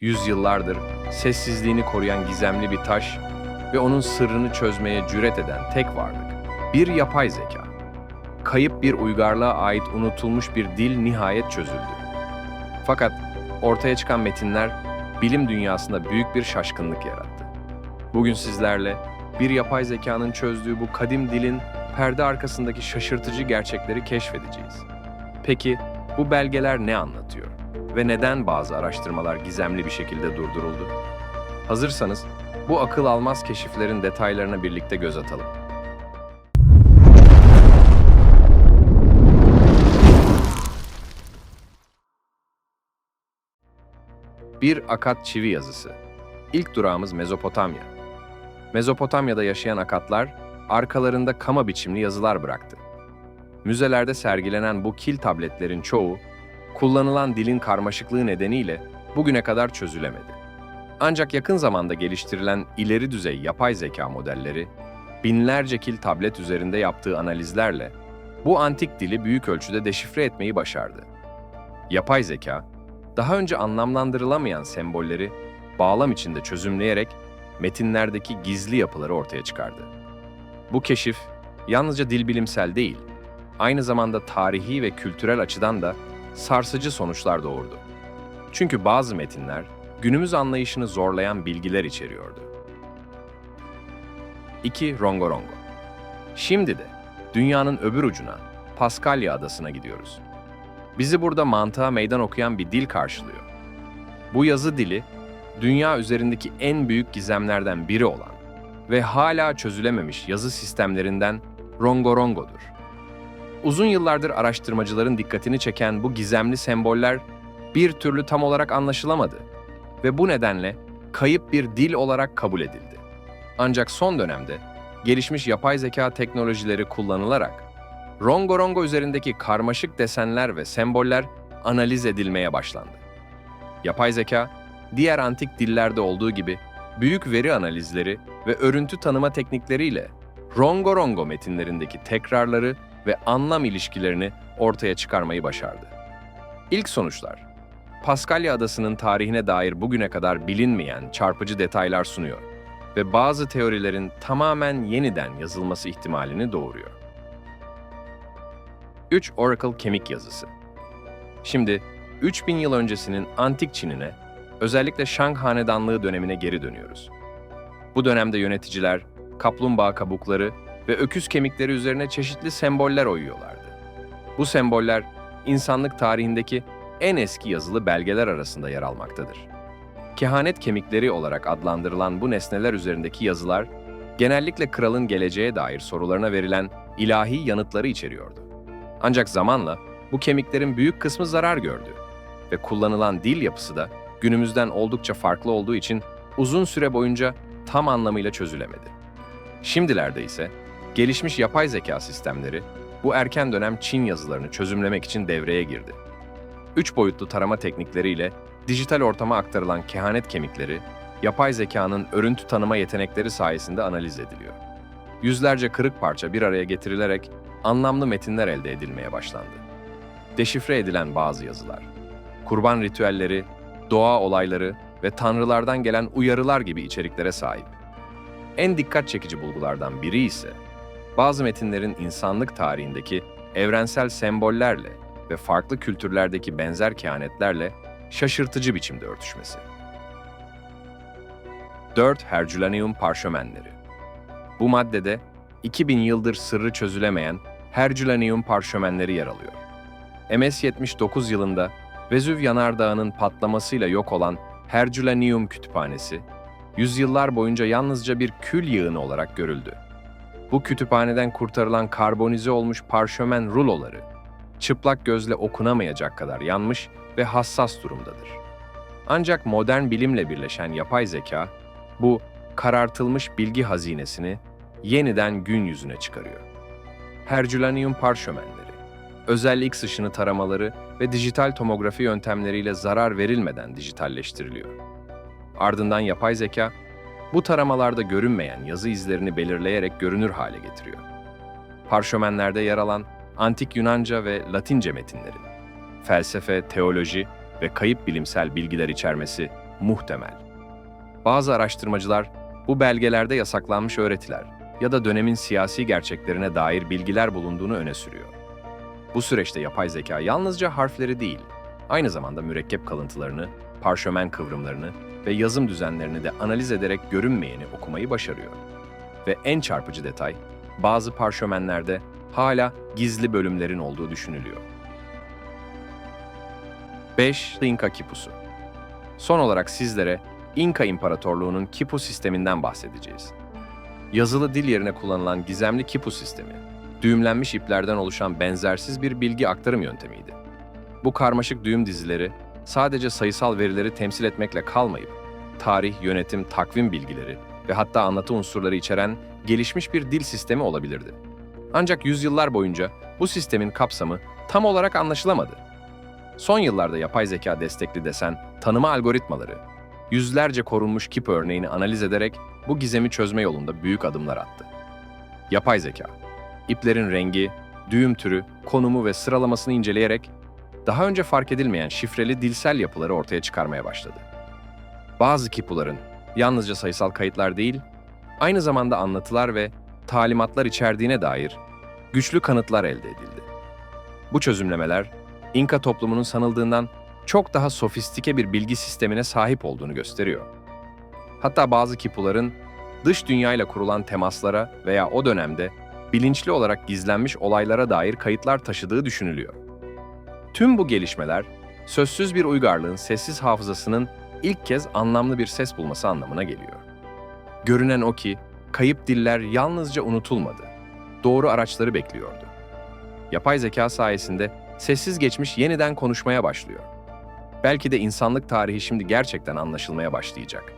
Yüzyıllardır sessizliğini koruyan gizemli bir taş ve onun sırrını çözmeye cüret eden tek varlık. Bir yapay zeka. Kayıp bir uygarlığa ait unutulmuş bir dil nihayet çözüldü. Fakat ortaya çıkan metinler bilim dünyasında büyük bir şaşkınlık yarattı. Bugün sizlerle bir yapay zekanın çözdüğü bu kadim dilin perde arkasındaki şaşırtıcı gerçekleri keşfedeceğiz. Peki bu belgeler ne anlatıyor ve neden bazı araştırmalar gizemli bir şekilde durduruldu? Hazırsanız bu akıl almaz keşiflerin detaylarına birlikte göz atalım. Bir Akat çivi yazısı. İlk durağımız Mezopotamya. Mezopotamya'da yaşayan Akatlar arkalarında kama biçimli yazılar bıraktı. Müzelerde sergilenen bu kil tabletlerin çoğu, kullanılan dilin karmaşıklığı nedeniyle bugüne kadar çözülemedi. Ancak yakın zamanda geliştirilen ileri düzey yapay zeka modelleri, binlerce kil tablet üzerinde yaptığı analizlerle bu antik dili büyük ölçüde deşifre etmeyi başardı. Yapay zeka, daha önce anlamlandırılamayan sembolleri bağlam içinde çözümleyerek metinlerdeki gizli yapıları ortaya çıkardı. Bu keşif yalnızca dil bilimsel değil, aynı zamanda tarihi ve kültürel açıdan da sarsıcı sonuçlar doğurdu. Çünkü bazı metinler günümüz anlayışını zorlayan bilgiler içeriyordu. 2. Rongorongo Şimdi de dünyanın öbür ucuna, Paskalya adasına gidiyoruz. Bizi burada mantığa meydan okuyan bir dil karşılıyor. Bu yazı dili, dünya üzerindeki en büyük gizemlerden biri olan ve hala çözülememiş yazı sistemlerinden Rongorongo'dur. Uzun yıllardır araştırmacıların dikkatini çeken bu gizemli semboller bir türlü tam olarak anlaşılamadı ve bu nedenle kayıp bir dil olarak kabul edildi. Ancak son dönemde gelişmiş yapay zeka teknolojileri kullanılarak Rongorongo üzerindeki karmaşık desenler ve semboller analiz edilmeye başlandı. Yapay zeka, diğer antik dillerde olduğu gibi büyük veri analizleri ve örüntü tanıma teknikleriyle Rongorongo metinlerindeki tekrarları ve anlam ilişkilerini ortaya çıkarmayı başardı. İlk sonuçlar, Paskalya Adası'nın tarihine dair bugüne kadar bilinmeyen çarpıcı detaylar sunuyor ve bazı teorilerin tamamen yeniden yazılması ihtimalini doğuruyor. 3 Oracle kemik yazısı. Şimdi 3000 yıl öncesinin antik Çin'ine, özellikle Shang Hanedanlığı dönemine geri dönüyoruz. Bu dönemde yöneticiler kaplumbağa kabukları ve öküz kemikleri üzerine çeşitli semboller oyuyorlardı. Bu semboller insanlık tarihindeki en eski yazılı belgeler arasında yer almaktadır. Kehanet kemikleri olarak adlandırılan bu nesneler üzerindeki yazılar genellikle kralın geleceğe dair sorularına verilen ilahi yanıtları içeriyordu. Ancak zamanla bu kemiklerin büyük kısmı zarar gördü ve kullanılan dil yapısı da günümüzden oldukça farklı olduğu için uzun süre boyunca tam anlamıyla çözülemedi. Şimdilerde ise gelişmiş yapay zeka sistemleri bu erken dönem Çin yazılarını çözümlemek için devreye girdi. Üç boyutlu tarama teknikleriyle dijital ortama aktarılan kehanet kemikleri, yapay zekanın örüntü tanıma yetenekleri sayesinde analiz ediliyor. Yüzlerce kırık parça bir araya getirilerek anlamlı metinler elde edilmeye başlandı. Deşifre edilen bazı yazılar, kurban ritüelleri, doğa olayları ve tanrılardan gelen uyarılar gibi içeriklere sahip. En dikkat çekici bulgulardan biri ise bazı metinlerin insanlık tarihindeki evrensel sembollerle ve farklı kültürlerdeki benzer kehanetlerle şaşırtıcı biçimde örtüşmesi. 4. Herculaneum parşömenleri Bu maddede 2000 yıldır sırrı çözülemeyen Herculaneum parşömenleri yer alıyor. MS-79 yılında Vezüv yanardağının patlamasıyla yok olan Herculaneum kütüphanesi, yüzyıllar boyunca yalnızca bir kül yığını olarak görüldü. Bu kütüphaneden kurtarılan karbonize olmuş parşömen ruloları, çıplak gözle okunamayacak kadar yanmış ve hassas durumdadır. Ancak modern bilimle birleşen yapay zeka, bu karartılmış bilgi hazinesini yeniden gün yüzüne çıkarıyor. Herculaneum parşömenleri, özel X ışını taramaları ve dijital tomografi yöntemleriyle zarar verilmeden dijitalleştiriliyor. Ardından yapay zeka, bu taramalarda görünmeyen yazı izlerini belirleyerek görünür hale getiriyor. Parşömenlerde yer alan antik Yunanca ve Latince metinlerin, felsefe, teoloji ve kayıp bilimsel bilgiler içermesi muhtemel. Bazı araştırmacılar bu belgelerde yasaklanmış öğretiler ya da dönemin siyasi gerçeklerine dair bilgiler bulunduğunu öne sürüyor. Bu süreçte yapay zeka yalnızca harfleri değil, aynı zamanda mürekkep kalıntılarını, parşömen kıvrımlarını ve yazım düzenlerini de analiz ederek görünmeyeni okumayı başarıyor. Ve en çarpıcı detay, bazı parşömenlerde hala gizli bölümlerin olduğu düşünülüyor. 5. İnka Kipusu Son olarak sizlere İnka İmparatorluğu'nun Kipu sisteminden bahsedeceğiz. Yazılı dil yerine kullanılan gizemli Kipu sistemi, düğümlenmiş iplerden oluşan benzersiz bir bilgi aktarım yöntemiydi. Bu karmaşık düğüm dizileri sadece sayısal verileri temsil etmekle kalmayıp, tarih, yönetim, takvim bilgileri ve hatta anlatı unsurları içeren gelişmiş bir dil sistemi olabilirdi. Ancak yüzyıllar boyunca bu sistemin kapsamı tam olarak anlaşılamadı. Son yıllarda yapay zeka destekli desen tanıma algoritmaları, yüzlerce korunmuş kip örneğini analiz ederek bu gizemi çözme yolunda büyük adımlar attı. Yapay zeka, iplerin rengi, düğüm türü, konumu ve sıralamasını inceleyerek daha önce fark edilmeyen şifreli dilsel yapıları ortaya çıkarmaya başladı. Bazı kipuların yalnızca sayısal kayıtlar değil, aynı zamanda anlatılar ve talimatlar içerdiğine dair güçlü kanıtlar elde edildi. Bu çözümlemeler, İnka toplumunun sanıldığından çok daha sofistike bir bilgi sistemine sahip olduğunu gösteriyor. Hatta bazı kipuların dış dünyayla kurulan temaslara veya o dönemde bilinçli olarak gizlenmiş olaylara dair kayıtlar taşıdığı düşünülüyor. Tüm bu gelişmeler, sözsüz bir uygarlığın sessiz hafızasının ilk kez anlamlı bir ses bulması anlamına geliyor. Görünen o ki, kayıp diller yalnızca unutulmadı, doğru araçları bekliyordu. Yapay zeka sayesinde sessiz geçmiş yeniden konuşmaya başlıyor. Belki de insanlık tarihi şimdi gerçekten anlaşılmaya başlayacak.